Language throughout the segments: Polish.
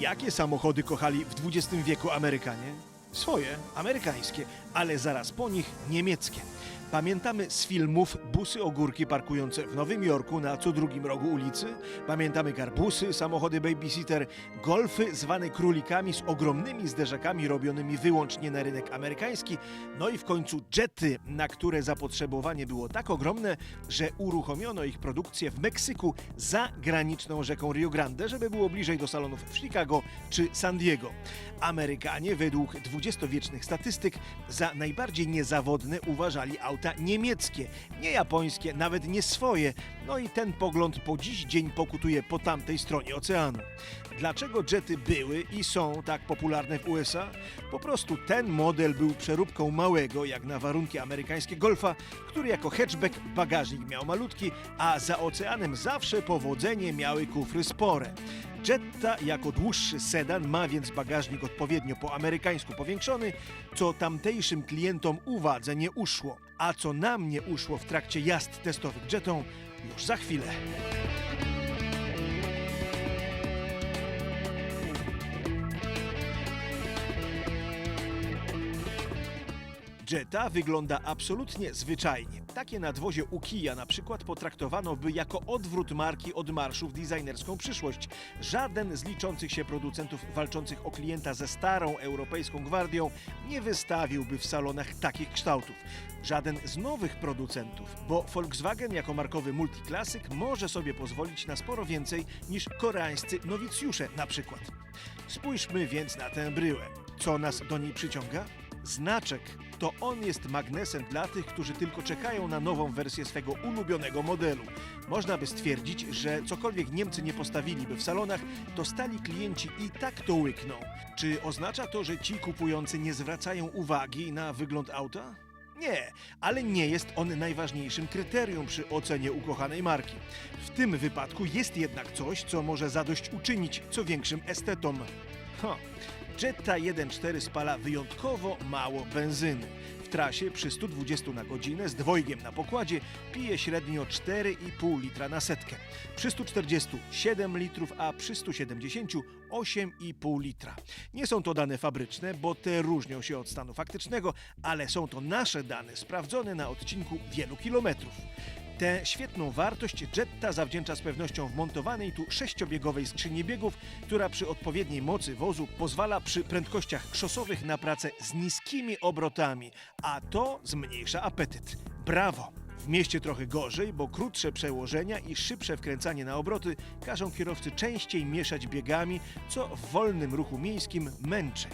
Jakie samochody kochali w XX wieku Amerykanie? Swoje, amerykańskie, ale zaraz po nich niemieckie. Pamiętamy z filmów busy ogórki parkujące w Nowym Jorku na co drugim rogu ulicy. Pamiętamy garbusy, samochody babysitter, golfy zwane królikami z ogromnymi zderzakami robionymi wyłącznie na rynek amerykański. No i w końcu jety, na które zapotrzebowanie było tak ogromne, że uruchomiono ich produkcję w Meksyku za graniczną rzeką Rio Grande, żeby było bliżej do salonów w Chicago czy San Diego. Amerykanie według dwudziestowiecznych statystyk za najbardziej niezawodne uważali auta niemieckie, nie japońskie, nawet nie swoje. No i ten pogląd po dziś dzień pokutuje po tamtej stronie oceanu. Dlaczego jety były i są tak popularne w USA? Po prostu ten model był przeróbką małego, jak na warunki amerykańskie Golfa, który jako hatchback bagażnik miał malutki, a za oceanem zawsze powodzenie miały kufry spore. Jetta jako dłuższy sedan ma więc bagażnik odpowiednio po amerykańsku powiększony, co tamtejszym klientom uwadze nie uszło. A co nam nie uszło w trakcie jazd testowych Jettą, już za chwilę. Jetta wygląda absolutnie zwyczajnie. Takie nadwozie u Kija na przykład potraktowano by jako odwrót marki od marszu w designerską przyszłość. Żaden z liczących się producentów walczących o klienta ze starą europejską gwardią nie wystawiłby w salonach takich kształtów. Żaden z nowych producentów, bo Volkswagen jako markowy multiklasyk może sobie pozwolić na sporo więcej niż koreańscy nowicjusze na przykład. Spójrzmy więc na tę bryłę. Co nas do niej przyciąga? Znaczek to on jest magnesem dla tych, którzy tylko czekają na nową wersję swego ulubionego modelu. Można by stwierdzić, że cokolwiek Niemcy nie postawiliby w salonach, to stali klienci i tak to łykną. Czy oznacza to, że ci kupujący nie zwracają uwagi na wygląd auta? Nie, ale nie jest on najważniejszym kryterium przy ocenie ukochanej marki. W tym wypadku jest jednak coś, co może zadośćuczynić co większym estetom. Ha. Jetta 1.4 spala wyjątkowo mało benzyny. W trasie przy 120 na godzinę z dwojgiem na pokładzie pije średnio 4,5 litra na setkę. Przy 140 7 litrów, a przy 170 8,5 litra. Nie są to dane fabryczne, bo te różnią się od stanu faktycznego, ale są to nasze dane sprawdzone na odcinku wielu kilometrów. Tę świetną wartość Jetta zawdzięcza z pewnością wmontowanej tu sześciobiegowej skrzyni biegów, która przy odpowiedniej mocy wozu pozwala przy prędkościach szosowych na pracę z niskimi obrotami, a to zmniejsza apetyt. Brawo! W mieście trochę gorzej, bo krótsze przełożenia i szybsze wkręcanie na obroty każą kierowcy częściej mieszać biegami, co w wolnym ruchu miejskim męczy.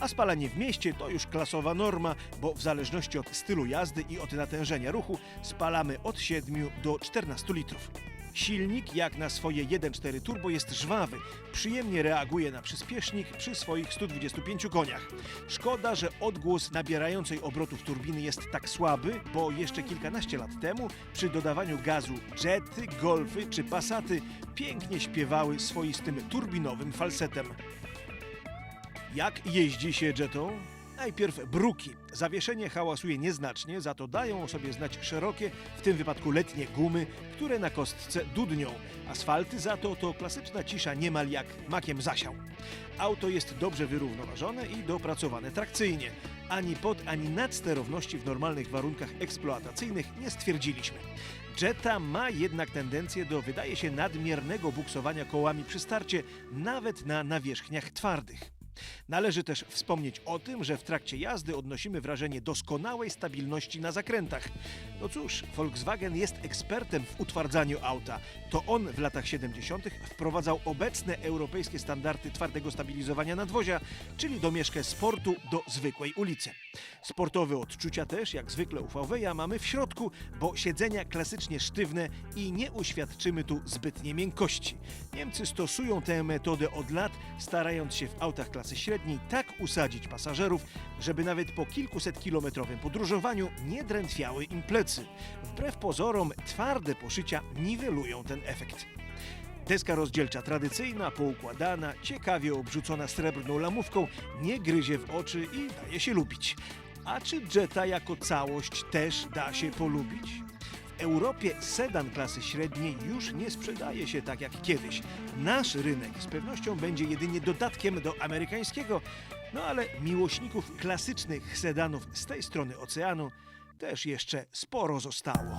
A spalanie w mieście to już klasowa norma, bo w zależności od stylu jazdy i od natężenia ruchu spalamy od 7 do 14 litrów. Silnik, jak na swoje 1.4 turbo, jest żwawy. Przyjemnie reaguje na przyspiesznik przy swoich 125 koniach. Szkoda, że odgłos nabierającej obrotów turbiny jest tak słaby, bo jeszcze kilkanaście lat temu przy dodawaniu gazu Jety, Golfy czy Passaty pięknie śpiewały swoistym turbinowym falsetem. Jak jeździ się jetą? Najpierw bruki. Zawieszenie hałasuje nieznacznie, za to dają o sobie znać szerokie, w tym wypadku letnie gumy, które na kostce dudnią. Asfalty za to to klasyczna cisza niemal jak makiem zasiał. Auto jest dobrze wyrównoważone i dopracowane trakcyjnie. Ani pod, ani nad sterowności w normalnych warunkach eksploatacyjnych nie stwierdziliśmy. Jetta ma jednak tendencję do, wydaje się, nadmiernego buksowania kołami przy starcie, nawet na nawierzchniach twardych. Należy też wspomnieć o tym, że w trakcie jazdy odnosimy wrażenie doskonałej stabilności na zakrętach. No cóż, Volkswagen jest ekspertem w utwardzaniu auta. To on w latach 70. wprowadzał obecne europejskie standardy twardego stabilizowania nadwozia, czyli domieszkę sportu do zwykłej ulicy. Sportowe odczucia też, jak zwykle u VW, mamy w środku, bo siedzenia klasycznie sztywne i nie uświadczymy tu zbytniej miękkości. Niemcy stosują tę metodę od lat, starając się w autach klasy średniej tak usadzić pasażerów, żeby nawet po kilkusetkilometrowym podróżowaniu nie drętwiały im plecy. Wbrew pozorom, twarde poszycia niwelują ten efekt. Deska rozdzielcza tradycyjna, poukładana, ciekawie obrzucona srebrną lamówką, nie gryzie w oczy i daje się lubić. A czy Jetta jako całość też da się polubić? W Europie sedan klasy średniej już nie sprzedaje się tak jak kiedyś. Nasz rynek z pewnością będzie jedynie dodatkiem do amerykańskiego, no ale miłośników klasycznych sedanów z tej strony oceanu też jeszcze sporo zostało.